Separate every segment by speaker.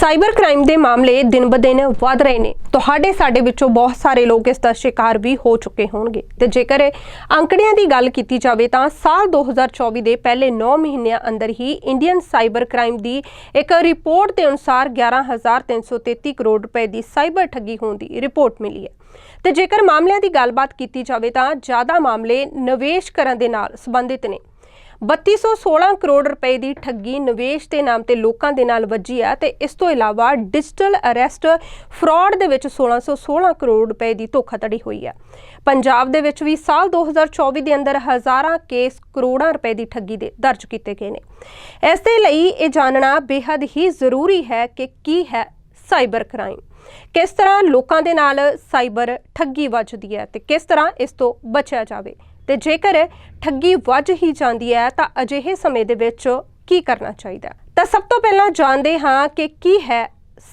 Speaker 1: Cyber crime ਦੇ ਮਾਮਲੇ ਦਿਨ-ਬਦਿਨ ਵਧ ਰਹੇ ਨੇ। ਤੁਹਾਡੇ, ਸਾਡੇ ਵਿੱਚੋਂ ਬਹੁਤ ਸਾਰੇ ਲੋਕ ਇਸ ਦਾ ਸ਼ਿਕਾਰ ਵੀ ਹੋ ਚੁੱਕੇ ਹੋਣਗੇ। ਤੇ ਜੇਕਰ ਅੰਕੜਿਆਂ ਦੀ ਗੱਲ ਕੀਤੀ ਜਾਵੇ ਤਾਂ ਸਾਲ 2024 ਦੇ ਪਹਿਲੇ 9 ਮਹੀਨਿਆਂ ਅੰਦਰ ਹੀ ਇੰਡੀਅਨ ਸਾਈਬਰ ਕ੍ਰਾਈਮ ਦੀ ਇੱਕ ਰਿਪੋਰਟ ਦੇ ਅਨੁਸਾਰ 11333 ਕਰੋੜ ਰੁਪਏ ਦੀ ਸਾਈਬਰ ਠੱਗੀ ਹੋਣ ਦੀ ਰਿਪੋਰਟ ਮਿਲੀ ਹੈ। ਤੇ ਜੇਕਰ ਮਾਮਲਿਆਂ ਦੀ ਗੱਲਬਾਤ ਕੀਤੀ ਜਾਵੇ ਤਾਂ ਜ਼ਿਆਦਾ ਮਾਮਲੇ ਨਿਵੇਸ਼ ਕਰਨ ਦੇ ਨਾਲ ਸੰਬੰਧਿਤ ਨੇ। 3216 ਕਰੋੜ ਰੁਪਏ ਦੀ ਠੱਗੀ ਨਿਵੇਸ਼ ਦੇ ਨਾਮ ਤੇ ਲੋਕਾਂ ਦੇ ਨਾਲ ਵੱਜੀ ਹੈ ਤੇ ਇਸ ਤੋਂ ਇਲਾਵਾ ਡਿਜੀਟਲ ਅਰੈਸਟ ਫਰਾਡ ਦੇ ਵਿੱਚ 1616 ਕਰੋੜ ਰੁਪਏ ਦੀ ਧੋਖਾਧੜੀ ਹੋਈ ਹੈ ਪੰਜਾਬ ਦੇ ਵਿੱਚ ਵੀ ਸਾਲ 2024 ਦੇ ਅੰਦਰ ਹਜ਼ਾਰਾਂ ਕੇਸ ਕਰੋੜਾਂ ਰੁਪਏ ਦੀ ਠੱਗੀ ਦੇ ਦਰਜ ਕੀਤੇ ਗਏ ਨੇ। ਇਸ ਦੇ ਲਈ ਇਹ ਜਾਣਨਾ ਬੇहद ਹੀ ਜ਼ਰੂਰੀ ਹੈ ਕਿ ਕੀ ਹੈ ਸਾਈਬਰ ਕ੍ਰਾਈਮ। ਕਿਸ ਤਰ੍ਹਾਂ ਲੋਕਾਂ ਦੇ ਨਾਲ ਸਾਈਬਰ ਠੱਗੀ ਵੱਜਦੀ ਹੈ ਤੇ ਕਿਸ ਤਰ੍ਹਾਂ ਇਸ ਤੋਂ ਬਚਿਆ ਜਾਵੇ। ਤੇ ਜੇਕਰ ਠੱਗੀ ਵੱਜ ਹੀ ਜਾਂਦੀ ਹੈ ਤਾਂ ਅਜਿਹੇ ਸਮੇਂ ਦੇ ਵਿੱਚ ਕੀ ਕਰਨਾ ਚਾਹੀਦਾ? ਤਾਂ ਸਭ ਤੋਂ ਪਹਿਲਾਂ ਜਾਣਦੇ ਹਾਂ ਕਿ ਕੀ ਹੈ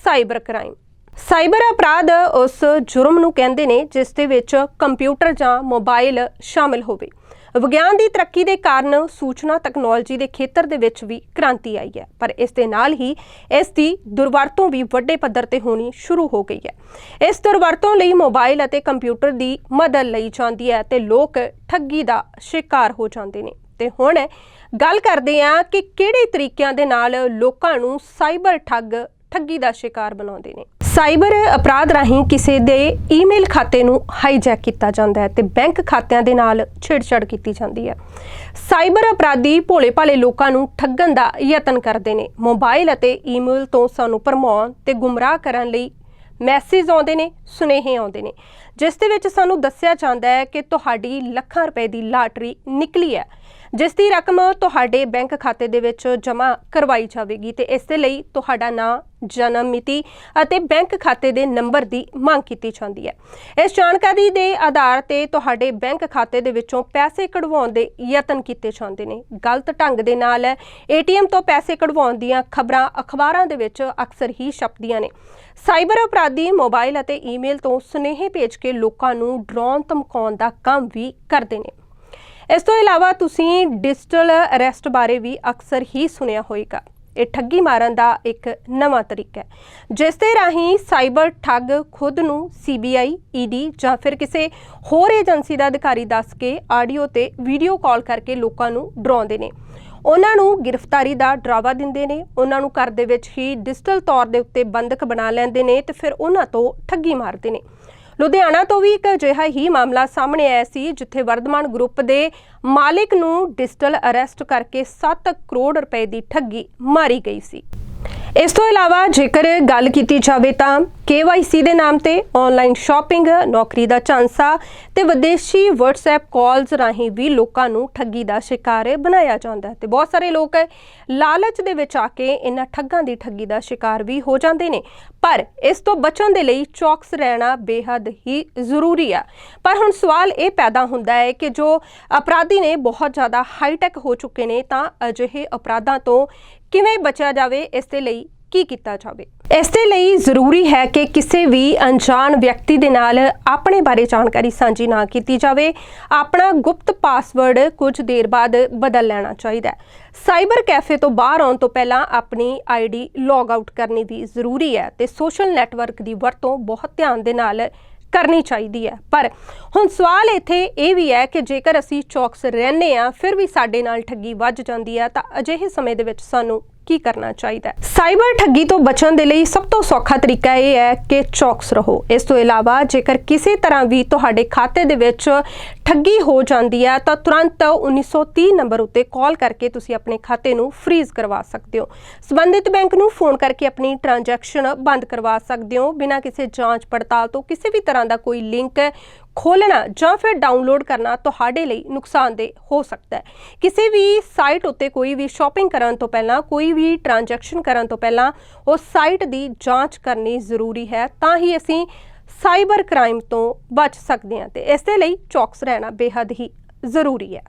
Speaker 1: ਸਾਈਬਰ ਕ੍ਰਾਈਮ। ਸਾਈਬਰ ਅਪਰਾਧ ਉਸ ਜੁਰਮ ਨੂੰ ਕਹਿੰਦੇ ਨੇ ਜਿਸ ਦੇ ਵਿੱਚ ਕੰਪਿਊਟਰ ਜਾਂ ਮੋਬਾਈਲ ਸ਼ਾਮਿਲ ਹੋਵੇ। ਵਿਗਿਆਨ ਦੀ ਤਰੱਕੀ ਦੇ ਕਾਰਨ ਸੂਚਨਾ ਤਕਨਾਲੋਜੀ ਦੇ ਖੇਤਰ ਦੇ ਵਿੱਚ ਵੀ ਕ੍ਰਾਂਤੀ ਆਈ ਹੈ, ਪਰ ਇਸ ਦੇ ਨਾਲ ਹੀ ਇਸ ਦੀ ਦੁਰਵਰਤੋਂ ਵੀ ਵੱਡੇ ਪੱਧਰ ਤੇ ਹੋਣੀ ਸ਼ੁਰੂ ਹੋ ਗਈ ਹੈ। ਇਸ ਦੁਰਵਰਤੋਂ ਲਈ ਮੋਬਾਈਲ ਅਤੇ ਕੰਪਿਊਟਰ ਦੀ ਮਦਦ ਲਈ ਜਾਂਦੀ ਹੈ ਤੇ ਲੋਕ ਠੱਗੀ ਦਾ ਸ਼ਿਕਾਰ ਹੋ ਜਾਂਦੇ ਨੇ। ਤੇ ਹੁਣ ਗੱਲ ਕਰਦੇ ਹਾਂ ਕਿ ਕਿਹੜੇ ਤਰੀਕਿਆਂ ਦੇ ਨਾਲ ਲੋਕਾਂ ਨੂੰ ਸਾਈਬਰ ਠੱਗ, ਠੱਗੀ ਦਾ ਸ਼ਿਕਾਰ ਬਣਾਉਂਦੇ ਨੇ। ਸਾਈਬਰ ਅਪਰਾਧ ਰਾਹੀਂ ਕਿਸੇ ਦੇ ਈਮੇਲ ਖਾਤੇ ਨੂੰ ਹਾਈਜੈਕ ਕੀਤਾ ਜਾਂਦਾ ਹੈ ਤੇ ਬੈਂਕ ਖਾਤਿਆਂ ਦੇ ਨਾਲ ਛੇੜਛਾੜ ਕੀਤੀ ਜਾਂਦੀ ਹੈ। ਸਾਈਬਰ ਅਪਰਾਧੀ ਭੋਲੇ-ਭਾਲੇ ਲੋਕਾਂ ਨੂੰ ਠੱਗਣ ਦਾ ਯਤਨ ਕਰਦੇ ਨੇ। ਮੋਬਾਈਲ ਅਤੇ ਈਮੇਲ ਤੋਂ ਸਾਨੂੰ ਭਰਮਾਉਣ ਤੇ ਗੁੰਮਰਾਹ ਕਰਨ ਲਈ ਮੈਸੇਜ ਆਉਂਦੇ ਨੇ, ਸੁਨੇਹੇ ਆਉਂਦੇ ਨੇ। ਜਿਸ ਦੇ ਵਿੱਚ ਸਾਨੂੰ ਦੱਸਿਆ ਜਾਂਦਾ ਹੈ ਕਿ ਤੁਹਾਡੀ ਲੱਖਾਂ ਰੁਪਏ ਦੀ ਲਾਟਰੀ ਨਿਕਲੀ ਹੈ, ਜਿਸ ਦੀ ਰਕਮ ਤੁਹਾਡੇ ਬੈਂਕ ਖਾਤੇ ਦੇ ਵਿੱਚ ਜਮ੍ਹਾਂ ਕਰਵਾਈ ਜਾਵੇਗੀ ਤੇ ਇਸ ਦੇ ਲਈ ਤੁਹਾਡਾ ਨਾਂ ਜਨਮ ਮਿਤੀ ਅਤੇ ਬੈਂਕ ਖਾਤੇ ਦੇ ਨੰਬਰ ਦੀ ਮੰਗ ਕੀਤੀ ਜਾਂਦੀ ਹੈ। ਇਸ ਜਾਣਕਾਰੀ ਦੇ ਆਧਾਰ ਤੇ ਤੁਹਾਡੇ ਬੈਂਕ ਖਾਤੇ ਦੇ ਵਿੱਚੋਂ ਪੈਸੇ ਕਢਵਾਉਣ ਦੇ ਯਤਨ ਕੀਤੇ ਜਾਂਦੇ ਨੇ। ਗਲਤ ਢੰਗ ਦੇ ਨਾਲ ਏਟੀਐਮ ਤੋਂ ਪੈਸੇ ਕਢਵਾਉਣ ਦੀਆਂ ਖਬਰਾਂ ਅਖਬਾਰਾਂ ਦੇ ਵਿੱਚ ਅਕਸਰ ਹੀ ਛਪਦੀਆਂ ਨੇ। ਸਾਈਬਰ ਅਪਰਾਧੀ ਮੋਬਾਈਲ ਅਤੇ ਈਮੇਲ ਤੋਂ ਸੁਨੇਹੇ ਭੇਜ ਕੇ ਲੋਕਾਂ ਨੂੰ ਡਰਾਉਣ, ਧਮਕਾਉਣ ਦਾ ਕੰਮ ਵੀ ਕਰਦੇ ਨੇ। ਇਸ ਤੋਂ ਇਲਾਵਾ ਤੁਸੀਂ ਡਿਜੀਟਲ ਅਰੈਸਟ ਬਾਰੇ ਵੀ ਅਕਸਰ ਹੀ ਸੁਣਿਆ ਹੋਵੇਗਾ। ਇਹ ਠੱਗੀ ਮਾਰਨ ਦਾ ਇੱਕ ਨਵਾਂ ਤਰੀਕਾ ਹੈ। ਜਿਸ ਦੇ ਰਾਹੀਂ ਸਾਈਬਰ ਠੱਗ ਖੁਦ ਨੂੰ ਸੀਬੀਆਈ ਈਡੀ ਜਾਂ ਫਿਰ ਕਿਸੇ ਹੋਰ ਏਜੰਸੀ ਦਾ ਅਧਿਕਾਰੀ ਦੱਸ ਕੇ ਆਡੀਓ ਤੇ ਵੀਡੀਓ ਕਾਲ ਕਰਕੇ ਲੋਕਾਂ ਨੂੰ ਡਰਾਉਂਦੇ ਨੇ। ਉਹਨਾਂ ਨੂੰ ਗ੍ਰਿਫਤਾਰੀ ਦਾ ਡਰਾਵਾ ਦਿੰਦੇ ਨੇ, ਉਹਨਾਂ ਨੂੰ ਘਰ ਦੇ ਵਿੱਚ ਹੀ ਡਿਜੀਟਲ ਤੌਰ ਦੇ ਉੱਤੇ ਬੰਦਕ ਬਣਾ ਲੈਂਦੇ ਨੇ ਤੇ ਫਿਰ ਉਹਨਾਂ ਤੋਂ ਠੱਗੀ ਮਾਰਦੇ ਨੇ। ਲੁਧਿਆਣਾ ਤੋਂ ਵੀ ਇੱਕ ਅਜਿਹਾ ਹੀ ਮਾਮਲਾ ਸਾਹਮਣੇ ਆਇਆ ਸੀ, ਜਿੱਥੇ ਵਰਧਮਾਨ ਗਰੁੱਪ ਦੇ ਮਾਲਿਕ ਨੂੰ ਡਿਜੀਟਲ ਅਰੈਸਟ ਕਰਕੇ 7 ਕਰੋੜ ਰੁਪਏ ਦੀ ਠੱਗੀ ਮਾਰੀ ਗਈ ਸੀ। ਇਸ ਤੋਂ ਇਲਾਵਾ ਜੇਕਰ ਗੱਲ ਕੀਤੀ ਜਾਵੇ ਤਾਂ KYC ਦੇ ਨਾਮ ਤੇ ਆਨਲਾਈਨ ਸ਼ਾਪਿੰਗ ਨੌਕਰੀ ਦਾ ਝਾਂਸਾ ਤੇ ਵਿਦੇਸ਼ੀ WhatsApp ਕਾਲਸ ਰਾਹੀਂ ਵੀ ਲੋਕਾਂ ਨੂੰ ਠੱਗੀ ਦਾ ਸ਼ਿਕਾਰ ਬਣਾਇਆ ਜਾਂਦਾ ਹੈ ਤੇ ਬਹੁਤ ਸਾਰੇ ਲੋਕ ਲਾਲਚ ਦੇ ਵਿੱਚ ਆ ਕੇ ਇਹਨਾਂ ਠੱਗਾਂ ਦੀ ਠੱਗੀ ਦਾ ਸ਼ਿਕਾਰ ਵੀ ਹੋ ਜਾਂਦੇ ਨੇ। ਪਰ ਇਸ ਤੋਂ ਬਚਣ ਦੇ ਲਈ ਚੌਕਸ ਰਹਿਣਾ ਬੇहद ਹੀ ਜ਼ਰੂਰੀ ਆ। ਪਰ ਹੁਣ ਸਵਾਲ ਇਹ ਪੈਦਾ ਹੁੰਦਾ ਹੈ ਕਿ ਜੋ ਅਪਰਾਧੀ ਨੇ ਬਹੁਤ ਜ਼ਿਆਦਾ ਹਾਈਟੈਕ ਹੋ ਚੁੱਕੇ ਨੇ ਤਾਂ ਅਜਿਹੇ ਅਪਰਾਧਾਂ ਤੋਂ ਕਿਵੇਂ ਬਚਿਆ ਜਾਵੇ, ਇਸ ਦੇ ਲਈ ਕੀ ਕੀਤਾ ਜਾਵੇ? ਇਸ ਦੇ ਲਈ ਜ਼ਰੂਰੀ ਹੈ ਕਿ ਕਿਸੇ ਵੀ ਅਣਜਾਣ ਵਿਅਕਤੀ ਦੇ ਨਾਲ ਆਪਣੇ ਬਾਰੇ ਜਾਣਕਾਰੀ ਸਾਂਝੀ ਨਾ ਕੀਤੀ ਜਾਵੇ। ਆਪਣਾ ਗੁਪਤ ਪਾਸਵਰਡ ਕੁਝ ਦੇਰ ਬਾਅਦ ਬਦਲ ਲੈਣਾ ਚਾਹੀਦਾ ਹੈ। ਸਾਈਬਰ ਕੈਫੇ ਤੋਂ ਬਾਹਰ ਆਉਣ ਤੋਂ ਪਹਿਲਾਂ ਆਪਣੀ ਆਈਡੀ ਲੌਗ ਆਊਟ ਕਰਨੀ ਵੀ ਜ਼ਰੂਰੀ ਹੈ ਤੇ ਸੋਸ਼ਲ ਨੈਟਵਰਕ ਦੀ ਵਰਤੋਂ ਬਹੁਤ ਧਿਆਨ ਦੇ ਨਾਲ ਕਰਨੀ ਚਾਹੀਦੀ ਹੈ। ਪਰ ਹੁਣ ਸਵਾਲ ਇੱਥੇ ਇਹ ਵੀ ਹੈ ਕਿ ਜੇਕਰ ਅਸੀਂ ਚੌਕਸ ਰਹਿੰਦੇ ਆ ਫਿਰ ਵੀ ਸਾਡੇ ਨਾਲ ਠੱਗੀ ਵੱਜ ਜਾਂਦੀ ਹੈ ਤਾਂ ਅਜਿਹੇ ਸਮੇਂ ਦੇ ਵਿੱਚ ਸਾਨੂੰ ਕੀ ਕਰਨਾ ਚਾਹੀਦਾ ਹੈ? ਸਾਈਬਰ ਠੱਗੀ ਤੋਂ ਬਚਣ ਦੇ ਲਈ ਸਭ ਤੋਂ ਸੌਖਾ ਤਰੀਕਾ ਇਹ ਹੈ ਕਿ ਚੌਕਸ ਰਹੋ। ਇਸ ਤੋਂ ਇਲਾਵਾ ਜੇਕਰ ਕਿਸੇ ਤਰ੍ਹਾਂ ਵੀ ਤੁਹਾਡੇ ਖਾਤੇ ਦੇ ਵਿੱਚ ਠੱਗੀ ਹੋ ਜਾਂਦੀ ਹੈ, ਤਾਂ ਤੁਰੰਤ 1930 ਨੰਬਰ ਉੱਤੇ ਕਾਲ ਕਰਕੇ ਤੁਸੀਂ ਆਪਣੇ ਖਾਤੇ ਨੂੰ ਫ੍ਰੀਜ਼ ਕਰਵਾ ਸਕਦੇ ਹੋ। ਸਬੰਧਿਤ ਬੈਂਕ ਨੂੰ ਫੋਨ ਕਰਕੇ ਆਪਣੀ ਟ੍ਰਾਂਜੈਕਸ਼ਨ ਬੰਦ ਕਰਵਾ ਸਕਦੇ ਹੋ। ਬਿਨਾਂ ਕਿਸੇ ਜਾਂਚ ਪੜਤਾਲ ਤੋਂ ਕਿਸੇ ਵੀ ਤਰ੍ਹਾਂ ਦਾ ਕੋਈ ਲਿੰਕ ਖੋਲਣਾ ਜਾਂ ਫਿਰ ਡਾਊਨਲੋਡ ਕਰਨਾ ਤੁਹਾਡੇ ਲਈ ਨੁਕਸਾਨਦੇਹ ਹੋ ਸਕਦਾ ਹੈ। ਕਿਸੇ ਵੀ ਸਾਈਟ ਉੱਤੇ ਕੋਈ ਵੀ ਸ਼ਾਪਿੰਗ ਕਰਨ ਤੋਂ ਪਹਿਲਾਂ, ਕੋਈ ਵੀ ਟ੍ਰਾਂਜੈਕਸ਼ਨ ਕਰਨ ਤੋਂ ਪਹਿਲਾਂ ਉਸ ਸਾਈਟ ਦੀ ਜਾਂਚ ਕਰਨੀ ਜ਼ਰੂਰੀ ਹੈ, ਤਾਂ ਹੀ ਅਸੀਂ ਸਾਈਬਰ ਕ੍ਰਾਈਮ ਤੋਂ ਬਚ ਸਕਦੇ ਹਾਂ ਤੇ ਇਸ ਦੇ ਲਈ ਚੌਕਸ ਰਹਿਣਾ ਬੇहद ਹੀ ਜ਼ਰੂਰੀ ਹੈ।